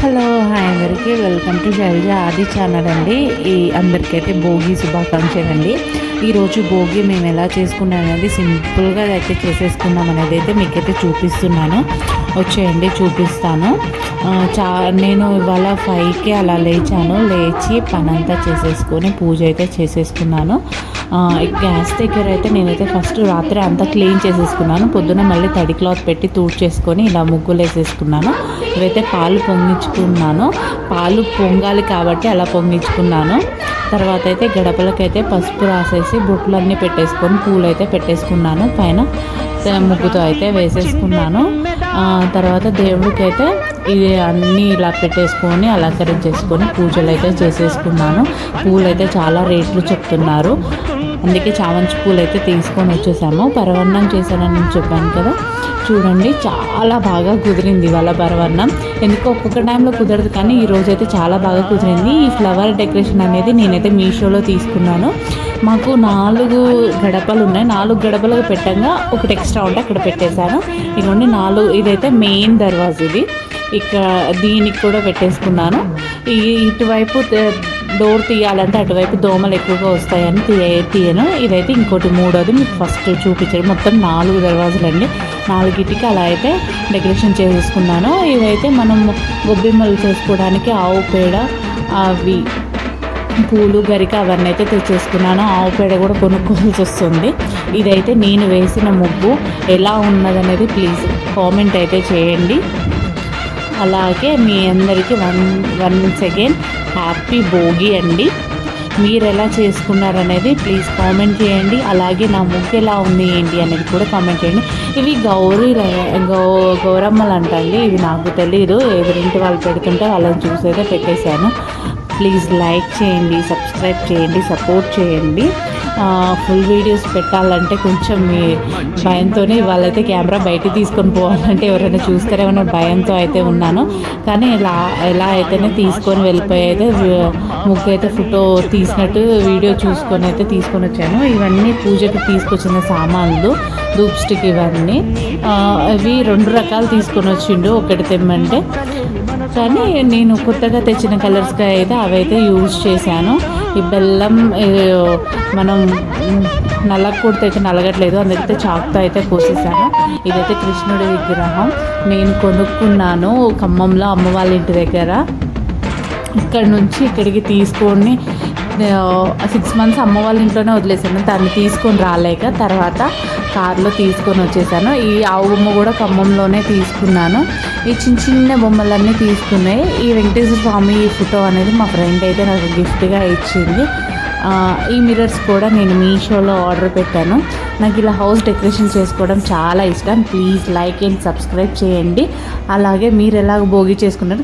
Hello. అందరికీ welcome to Shailaja ఆది channel అండి. ఈ అందరికైతే భోగి శుభాకాంక్షలు అండి ఈరోజు భోగి మేము ఎలా చేసుకున్నాం అనేది సింపుల్గా అయితే చేసేసుకున్నాం అనేది అయితే మీకైతే చూపిస్తున్నాను. వచ్చేయండి చూపిస్తాను. చా నేను ఇవాళ ఫైవ్కి అలా లేచాను. లేచి పనంతా చేసేసుకొని పూజ అయితే చేసేసుకున్నాను. గ్యాస్ దగ్గర అయితే నేనైతే ఫస్ట్ రాత్రి అంతా క్లీన్ చేసేసుకున్నాను. పొద్దున మళ్ళీ తడి క్లాత్ పెట్టి తూడ్చేసుకొని ఇలా ముగ్గులు వేసేసుకున్నాను ఇవైతే పాలు పొంగించుకున్నాను. పాలు పొంగాలి కాబట్టి అలా పొంగించుకున్నాను. తర్వాత అయితే గడపలకైతే పసుపు రాసేసి బొట్లన్నీ పెట్టేసుకొని పూలు అయితే పెట్టేసుకున్నాను. పైన ముగ్గుతో అయితే వేసేసుకున్నాను. తర్వాత దేవుడికి అయితే ఇది అన్నీ ఇలా పెట్టేసుకొని అలంకరించేసుకొని పూజలు అయితే చేసేసుకున్నాను. పూలు అయితే చాలా రేట్లు చెప్తున్నారు. అందుకే చామంతి పూలు అయితే తీసుకొని వచ్చేసాము. పరవన్నం చేశానని చెప్పాను కదా. చూడండి చాలా బాగా కుదిరింది ఇవాళ పరవన్నం ఎందుకో ఒక్కొక్క టైంలో కుదరదు కానీ ఈరోజు అయితే చాలా బాగా కుదిరింది. ఈ ఫ్లవర్ డెకరేషన్ అనేది నేనైతే మీషోలో తీసుకున్నాను. మాకు నాలుగు గడపలు ఉన్నాయి. నాలుగు గడపలకు పెట్టంగా ఒకటి ఎక్స్ట్రా ఉంటే అక్కడ పెట్టేశాను. ఇదిగోండి నాలుగు ఇదైతే మెయిన్ దర్వాజ ఇది. ఇక్కడ దీనికి కూడా పెట్టేసుకున్నాను. ఈ ఇటువైపు డోర్ తీయాలంటే అటువైపు దోమలు ఎక్కువగా వస్తాయని తీయ తీయను. ఇదైతే ఇంకోటి మూడోది మీకు ఫస్ట్ చూపించారు మొత్తం నాలుగు దర్వాజులండి నాలుగిటికి అలా అయితే డెకరేషన్ చేసేసుకున్నాను. ఇవైతే మనం గొబ్బెమ్మలు చేసుకోవడానికి ఆవు పేడ అవి పూలు గరిక అవన్నీ అయితే తెచ్చేసుకున్నాను. ఆవు పేడ కూడా కొనుక్కోవాల్సి వస్తుంది. ఇదైతే నేను వేసిన ముగ్గు. ఎలా ఉన్నదనేది ప్లీజ్ కామెంట్ అయితే చేయండి. అలాగే మీ అందరికీ one one again happy Bhogi అండి. మీరు ఎలా చేసుకున్నారనేది ప్లీజ్ కామెంట్ చేయండి. అలాగే నా ముగ్గు ఎలా ఉంది ఏంటి అనేది కూడా కామెంట్ చేయండి. ఇవి గౌరీ గౌ గౌరమ్మలు అంటండి. ఇవి నాకు తెలియదు ఎవరింటి వాళ్ళు పెడుతుంటే వాళ్ళని చూసైతే పెట్టేశాను. ప్లీజ్ లైక్ చేయండి సబ్స్క్రైబ్ చేయండి సపోర్ట్ చేయండి. ఫుల్ వీడియోస్ పెట్టాలంటే కొంచెం మీ భయంతోనే వాళ్ళైతే కెమెరా బయట తీసుకొని పోవాలంటే ఎవరైనా చూస్తారేమన్న భయంతో అయితే ఉన్నాను. కానీ ఇలా ఎలా అయితేనే తీసుకొని వెళ్ళిపోయి అయితే ముగ్గు అయితే ఫోటో తీసినట్టు వీడియో చూసుకొని అయితే తీసుకొని వచ్చాను. ఇవన్నీ పూజకి తీసుకొచ్చిన సామాన్లు ధూప్ స్టిక్ ఇవన్నీ అవి రెండు రకాలు తీసుకొని వచ్చిండు. ఒకటి తెమ్మంటే. కానీ నేను కొత్తగా తెచ్చిన కలర్స్గా అయితే అవైతే యూజ్ చేశాను. ఈ బెల్లం మనం నల్లకూడదు అయితే నలగట్లేదు అందుకైతే చాక్తో అయితే కోసేసాను. ఇదైతే కృష్ణుడి విగ్రహం. నేను కొనుక్కున్నాను ఖమ్మంలో అమ్మ వాళ్ళ ఇంటి దగ్గర. ఇక్కడ నుంచి ఇక్కడికి తీసుకొని సిక్స్ మంత్స్ అమ్మ వాళ్ళ ఇంట్లోనే వదిలేసాను. దాన్ని తీసుకొని రాలేక తర్వాత కార్లో తీసుకొని వచ్చేసాను. ఈ ఆవు బొమ్మ కూడా ఖమ్మంలోనే తీసుకున్నాను. ఈ చిన్న చిన్న బొమ్మలన్నీ తీసుకున్నాయి. ఈ వెంకటేశ్వర స్వామి ఫోటో అనేది మా ఫ్రెండ్ అయితే నాకు గిఫ్ట్గా ఇచ్చింది. ఈ మిరర్స్ కూడా నేను మీషోలో ఆర్డర్ పెట్టాను. నాకు ఇలా హౌస్ డెకరేషన్ చేసుకోవడం చాలా ఇష్టం. ప్లీజ్ లైక్ అండ్ సబ్స్క్రైబ్ చేయండి. అలాగే మీరు ఎలాగ భోగి చేసుకున్నారు